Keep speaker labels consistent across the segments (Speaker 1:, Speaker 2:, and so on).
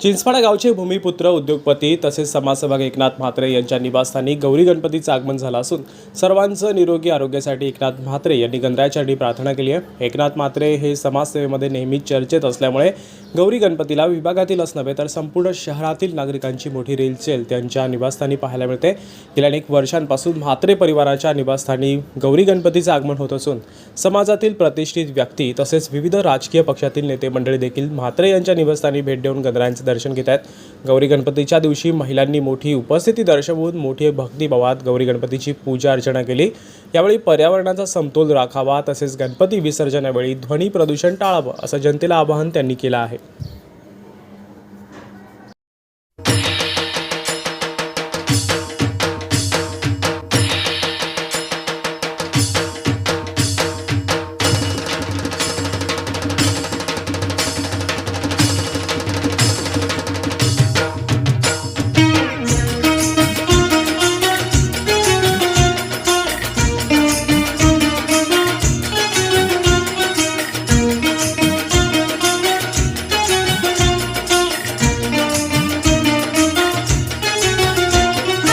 Speaker 1: चिंचपाडा गावचे भूमिपुत्र उद्योगपती तसेच समाजसेवक एकनाथ म्हात्रे यांच्या निवासस्थानी गौरी गणपतीचं आगमन झालं असून सर्वांचं निरोगी आरोग्यासाठी एकनाथ म्हात्रे यांनी गणरायासाठी प्रार्थना केली आहे. एकनाथ म्हात्रे हे समाजसेवेमध्ये नेहमीच चर्चेत असल्यामुळे गौरी गणपतीला विभागातीलच नव्हे तर संपूर्ण शहरातील नागरिकांची मोठी रेलचेल त्यांच्या निवासस्थानी पाहायला मिळते. गेल्या अनेक वर्षांपासून म्हात्रे परिवाराच्या निवासस्थानी गौरी गणपतीचं आगमन होत असून समाजातील प्रतिष्ठित व्यक्ती तसेच विविध राजकीय पक्षातील नेते मंडळी देखील म्हात्रे यांच्या निवासस्थानी भेट देऊन गणरायांचे दर्शन घेत आहेत. गौरी गणपतीच्या दिवशी महिलांनी मोठी उपस्थिती दर्शवून मोठी भक्तिभावात गौरी गणपतीची पूजा अर्चना केली. यावेळी पर्यावरणाचा समतोल राखावा तसेच गणपती विसर्जनावेळी ध्वनी प्रदूषण टाळावं असं जनतेला आवाहन त्यांनी केलं आहे.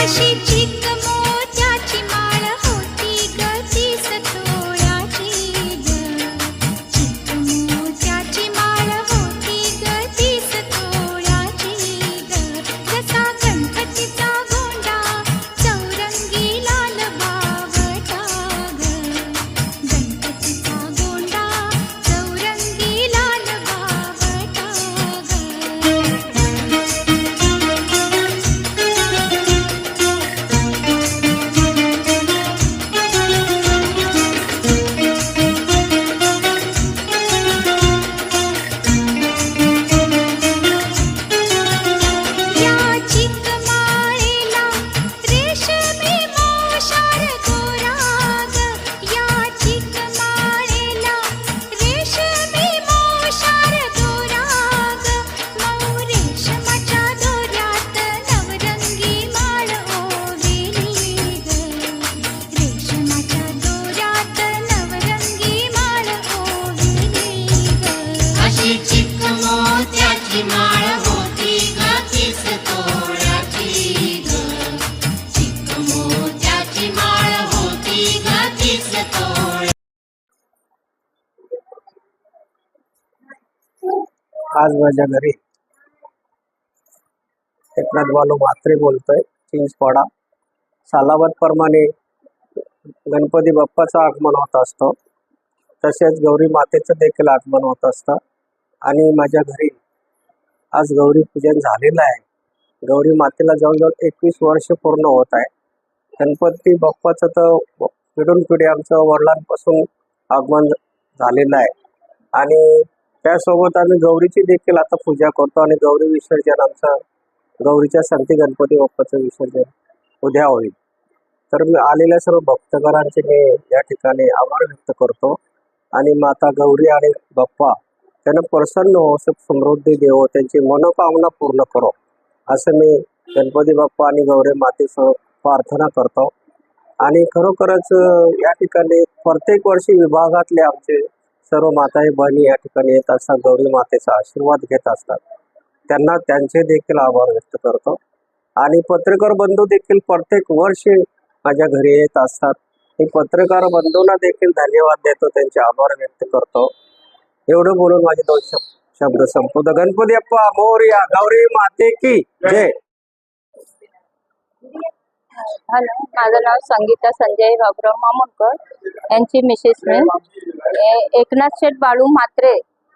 Speaker 2: अशी मोत्याची माळ होती तोळ्याची मोत्याची माळ होती
Speaker 3: तोळ्या
Speaker 4: आज माझ्या घरी एकनाथ बालू म्हात्रे बोलतोय चिंचपाडा सालावतप्रमाणे गणपती बाप्पाचं आगमन होत असतं. तसेच गौरी मातेचं देखील आगमन होत असतं. आणि माझ्या घरी आज गौरी पूजन झालेलं आहे. गौरी मातेला जवळजवळ एकवीस वर्ष पूर्ण होत आहे. गणपती बाप्पाचं तर पिढून पिढी आमचं वडिलांपासून आगमन झालेलं आहे. आणि त्यासोबत आम्ही गौरीची देखील आता पूजा करतो आणि गौरी विसर्जन आमचं गौरीच्या संती गणपती बाप्पाचं विसर्जन उद्या होईल. तर मी आलेल्या सर्व भक्तगणांचे मी या ठिकाणी आभार व्यक्त करतो. आणि माता गौरी आणि बाप्पा त्यांना प्रसन्न हो सुख समृद्धी देवो त्यांची मनोकामना पूर्ण करो. असं मी गणपती बाप्पा आणि गौरी मातेसह प्रार्थना करतो. आणि खरोखरच या ठिकाणी प्रत्येक वर्षी विभागातले आमचे सर्व माताई बहिणी या ठिकाणी येत असतात गौरी मातेचा आशीर्वाद घेत असतात. त्यांना त्यांचे देखील आभार व्यक्त करतो. आणि पत्रकार बंधू देखील प्रत्येक वर्षी माझ्या घरी येत असतात. मी पत्रकार बंधूंना देखील धन्यवाद देतो त्यांचे आभार व्यक्त करतो. एवढं बोलून माझे दोन शब्द संपवतो. गणपती अप्पा मोर्या गौरी माते की जय.
Speaker 5: हॅलो माझं नाव संगीता संजय बाबुराव मामुणकर यांची मिसेस मी. एकनाथ शेठ बाळू म्हात्रे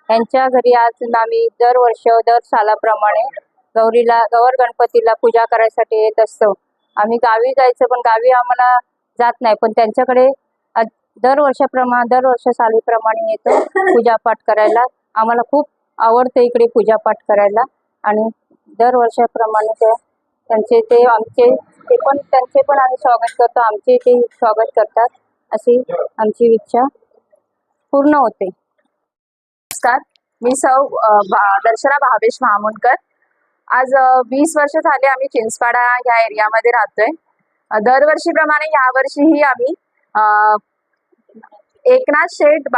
Speaker 5: यांच्या घरी आज आम्ही दर वर्ष दर सालाप्रमाणे गौरीला गौर गणपतीला पूजा करायसाठी येत असतो. आम्ही गावी जायचं पण गावी आम्हाला जात नाही. पण त्यांच्याकडे आ- दर वर्षाप्रमाणे दर वर्ष सालीप्रमाणे येतो पूजापाठ करायला. आम्हाला खूप आवडतं इकडे पूजापाठ करायला. आणि दर वर्षाप्रमाणे त्यांचे ते आमचे ते पण त्यांचे पण आम्ही स्वागत करतो. आमचे ते स्वागत करतात अशी आमची इच्छा पूर्ण होते.
Speaker 6: नमस्कार. मी सौ दर्शना भावेश महामुनकर. आज वीस वर्ष झाले आम्ही चिंचपाडा या एरियामध्ये राहतोय. दरवर्षीप्रमाणे यावर्षीही आम्ही एकनाथ शेठ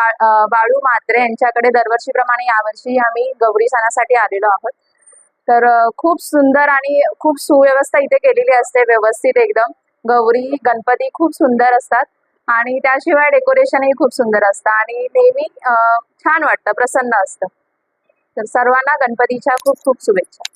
Speaker 6: बाळू म्हात्रे यांच्याकडे दरवर्षीप्रमाणे यावर्षी आम्ही गौरी सणासाठी आलेलो आहोत. तर खूप सुंदर आणि खूप सुव्यवस्था इथे केलेली असते व्यवस्थित एकदम. गौरी गणपती खूप सुंदर असतात आणि त्याशिवाय डेकोरेशनही खूप सुंदर असतं आणि नेहमी छान वाटतं प्रसन्न असतं. तर सर्वांना गणपतीच्या खूप खूप शुभेच्छा.